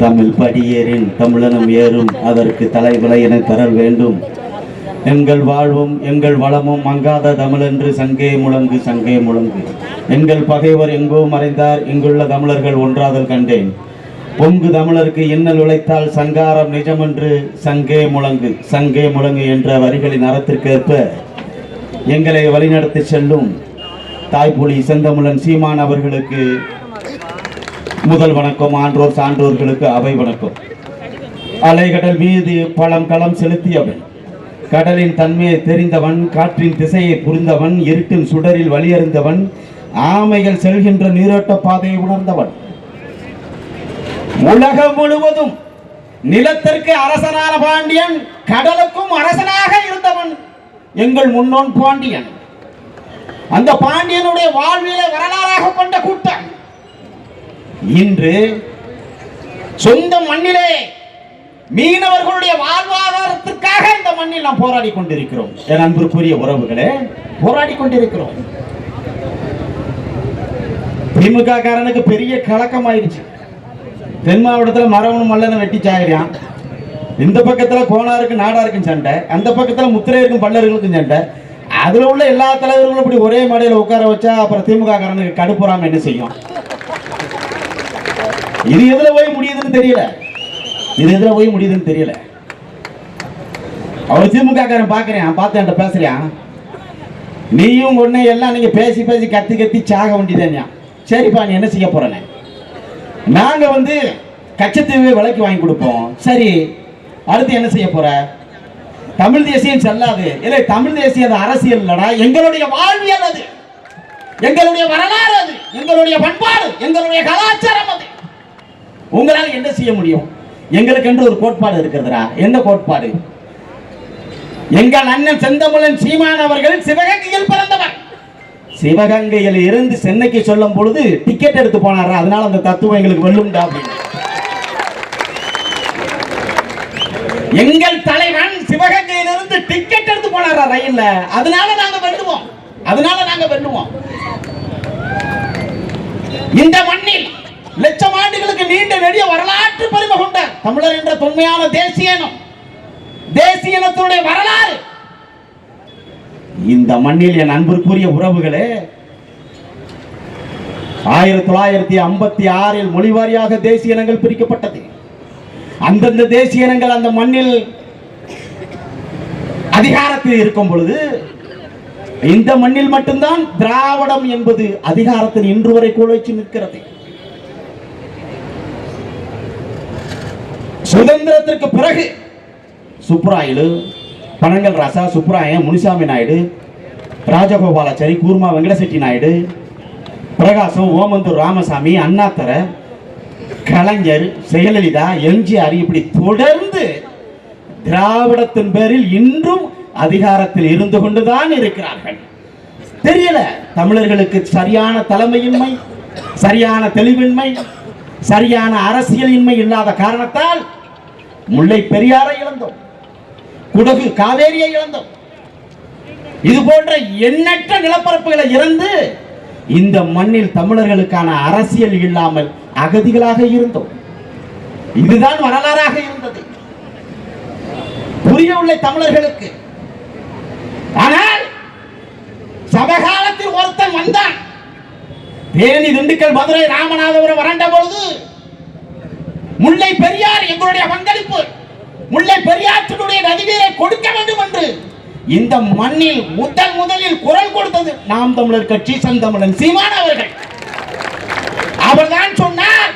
தமிழ் படியேறின் தமிழனும் ஏறும். அதற்கு தலைவலை என தரல் வேண்டும். எங்கள் வாழ்வும் எங்கள் வளமும் மங்காத தமிழென்று சங்கே முழங்கு சங்கே முழங்கு. எங்கள் பகைவர் எங்கோ மறைந்தார் இங்குள்ள தமிழர்கள் ஒன்றாதல் கண்டேன். பொங்கு தமிழருக்கு இன்னல் உழைத்தால் சங்காரம் நிஜமென்று சங்கே முழங்கு சங்கே முழங்கு என்ற வரிகளின் அறத்திற்கேற்ப எங்களை வழிநடத்தி செல்லும் தாய்ப்புலி செந்தமிழன் சீமான் அவர்களுக்கு முதல் வணக்கம் ஆன்றோர் சான்றோர்களுக்கு அவை வணக்கம். அலைகடல் மீது பழம் களம் செலுத்தியவன். கடலின் தன்மையை தெரிந்தவன் காற்றின் திசையை புரிந்தவன் இருட்டின் சுடரில் வழியறிந்தவன் ஆமைகள் செல்கின்ற நீரோட்ட பாதையை உணர்ந்தவன். உலகம் முழுவதும் நிலத்திற்கு அரசனான பாண்டியன் கடலுக்கும் அரசனாக இருந்தவன் எங்கள் முன்னோன் பாண்டியன். அந்த பாண்டியனுடைய வாழ்வியலை வரலாறாக கொண்ட கூட்டம். இன்று சொந்த மண்ணிலே மீனவர்களுடைய வாழ்வாதாரத்திற்காக இந்த மண்ணில் நாம் போராடி கொண்டிருக்கிறோம். என் அன்புக்குரிய உறவுகளே போராடி கொண்டிருக்கிறோம். திமுக காரனுக்கு பெரிய கலக்கம் ஆயிடுச்சு தென் மாவட்டத்தில் மரவனும் மல்லனும் வெட்டி சாயிறான் இந்த பக்கத்தில் கோனாருக்கு நாடாருக்கும் சண்டை. அந்த பக்கத்தில் முத்திரையருக்கும் பல்லர்களுக்கும் சண்டை. அதில் உள்ள எல்லா தலைவர்களும் இப்படி ஒரே மேடையில் உட்கார வச்சா அப்புறம் திமுக காரனுக்கு கடுப்புறாமல் என்ன செய்யும்? இது எதுல போய் முடியுதுன்னு தெரியல. இது எதுல போய் முடியுதுன்னு தெரியல. அவன் திமுக காரன் பாக்குறேன் பார்த்து என்கிட்ட பேசுறியான் நீயும் ஒண்ணு எல்லாம் நீங்க பேசி பேசி கத்தி கத்தி சாக வேண்டியதேன்யா சரிப்பா நீ என்ன செய்ய போறேன்னு. நாங்க வந்து கச்சத்தீவை விலைக்கு வாங்கி கொடுப்போம். சரி அடுத்து என்ன செய்ய போற? தமிழ் தேசியம் செல்லாது. இல்லை தமிழ் தேசிய அது அரசியல் இல்லடா. எங்களுடைய வாழ்வியல் அது. எங்களுடைய வரலாறு அது. எங்களுடைய பண்பாடு எங்களுடைய கலாச்சாரம் உங்களால் என்ன செய்ய முடியும்? எங்களுக்கு என்று ஒரு கோட்பாடு இருக்கிறதுடா. என்ன கோட்பாடு? எங்கள் அண்ணன் செந்தமிழன் சீமான் அவர்கள் சிவகங்கையில் பிறந்தவர். சிவகங்கையில் இருந்து சென்னைக்கு சொல்லும் பொழுது டிக்கெட் எடுத்து போனார் அதனால அந்த தத்துவம் எங்களுக்கு வெல்லும்டா அப்படின்னு. எங்கள் தலைவன் சிவகங்கையில் இருந்து டிக்கெட் எடுத்து போனாரா ரயில்ல. அதனால நாங்க வெல்லுவோம். அதனால நாங்க வெல்லுவோம். இந்த மண்ணில் லட்சமான தமிழர்களுக்கு நீண்ட நெடிய வரலாற்று பெருமை கொண்ட தமிழர் என்ற தொன்மையான தேசிய இனம் தேசிய இனத்தினுடைய வரலாறு. இந்த மண்ணில் என் அன்பிற்குரிய உறவுகளே ஆயிரத்தி தொள்ளாயிரத்தி ஐம்பத்தி ஆறில் மொழிவாரியாக தேசிய இனங்கள் பிரிக்கப்பட்டது. அந்தந்த தேசிய இனங்கள் அந்த மண்ணில் அதிகாரத்தில் இருக்கும் பொழுது இந்த மண்ணில் மட்டும்தான் திராவிடம் என்பது அதிகாரத்தில் இன்று வரை குழைச்சு நிற்கிறது. சுதந்திரத்திற்கு பிறகு சுப்ராயலு பனங்கல் ராசா சுப்ராயன் முனிசாமி நாயுடு ராஜகோபாலாச்சாரி கூர்மா வெங்கடசெட்டி நாயுடு பிரகாசம் ஓமந்தூர் ராமசாமி அண்ணாத்தர கலைஞர் ஜெயலலிதா எம்ஜிஆர் இப்படி தொடர்ந்து திராவிடத்தின் பேரில் இன்றும் அதிகாரத்தில் இருந்து கொண்டுதான் இருக்கிறார்கள். தெரியல தமிழர்களுக்கு சரியான தலைமையின்மை சரியான தெளிவின்மை சரியான அரசியலின்மை இல்லாத காரணத்தால் முல்லை பெரியாரை இழந்தோம். குடகு காவேரியை இழந்தோம். இது போன்ற எண்ணற்ற நிலப்பரப்புகளை இறந்து இந்த மண்ணில் தமிழர்களுக்கான அரசியல் இல்லாமல் அகதிகளாக இருந்தோம். இதுதான் வரலாறாக இருந்தது. புரியவில்லை தமிழர்களுக்கு. ஆனால் சமகாலத்தில் ஒருத்தன் வந்தான். தேனி திண்டுக்கல் மதுரை ராமநாதபுரம் வறண்ட பொழுது முல்லை பெரியார் எங்களுடைய பங்களிப்பு. முல்லை பெரியாற்றினுடைய நதிநீரை கொடுக்க வேண்டும் என்று. இந்த மண்ணில் முதல் முதலில் குரல் கொடுத்தது நாம் தமிழர் கட்சி செந்தமிழன் சீமான் அவர்கள். அவர்தான் சொன்னார்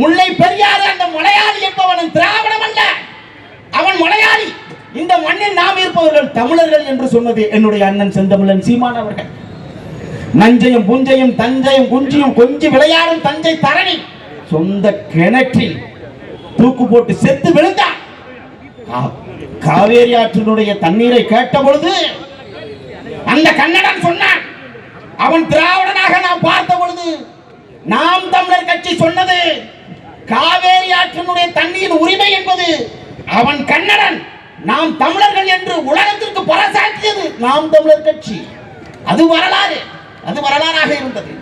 முல்லை பெரியார் அந்த மலையாளி என்பவன் திராவிடம் அல்ல. அவன் மலையாளி. இந்த மண்ணில் நாம் இருப்பவர்கள் தமிழர்கள் என்று சொன்னது என்னுடைய அண்ணன் செந்தமிழன் சீமான் அவர்கள். நஞ்சையும் புஞ்சையும் தஞ்சையும் குஞ்சியும் கொஞ்சி விளையாடும் தஞ்சை தரணி. சொந்த கிணற்றில் தூக்கு போட்டு செத்து விழுந்தான் காவேரி ஆற்றினுடைய தண்ணீரை கேட்ட பொழுது அந்த கன்னடன் சொன்னான் அவன் திராவிடனாக நாம் பார்த்த பொழுது நாம் தமிழர் கட்சி சொன்னது காவேரி ஆற்றினுடைய தண்ணீர் உரிமை என்பது அவன் கன்னடன் நாம் தமிழர்கள் என்று உலகத்திற்கு பறைசாற்றியது நாம் தமிழர் கட்சி. அது வரலாறு அது வரலாறாக இருந்தது.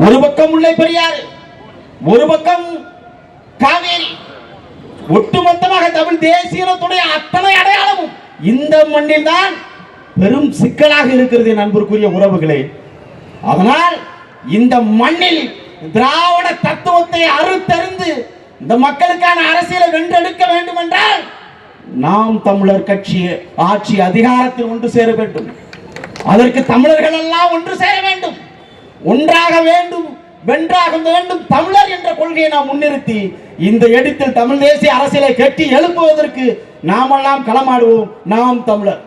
ஒரு பக்கம் முல்லை பெரியாறு ஒரு பக்கம் காவேரி. ஒட்டுமொத்தமாக தமிழ் தேசியத்துடைய அத்தனை அடையாளமும் இந்த மண்ணில் தான் பெரும் சிக்கலாக இருக்கிறது நண்பருக்குரிய உறவுகளே. அதனால் இந்த மண்ணில் திராவிட தத்துவத்தை அறுத்தறிந்து இந்த மக்களுக்கான அரசியலை வென்றெடுக்க வேண்டும் என்றால் நாம் தமிழர் கட்சி ஆட்சி அதிகாரத்தில் ஒன்று சேர வேண்டும். அதற்கு தமிழர்கள் எல்லாம் ஒன்று சேர வேண்டும். ஒன்றாக வேண்டும் வென்றாக வேண்டும் தமிழர் என்ற கொள்கையை நாம் முன்னிறுத்தி இந்த இடத்தில் தமிழ் தேசிய அரசியலை கட்டி எழுப்புவதற்கு நாமெல்லாம் களமாடுவோம். நாம் தமிழர்.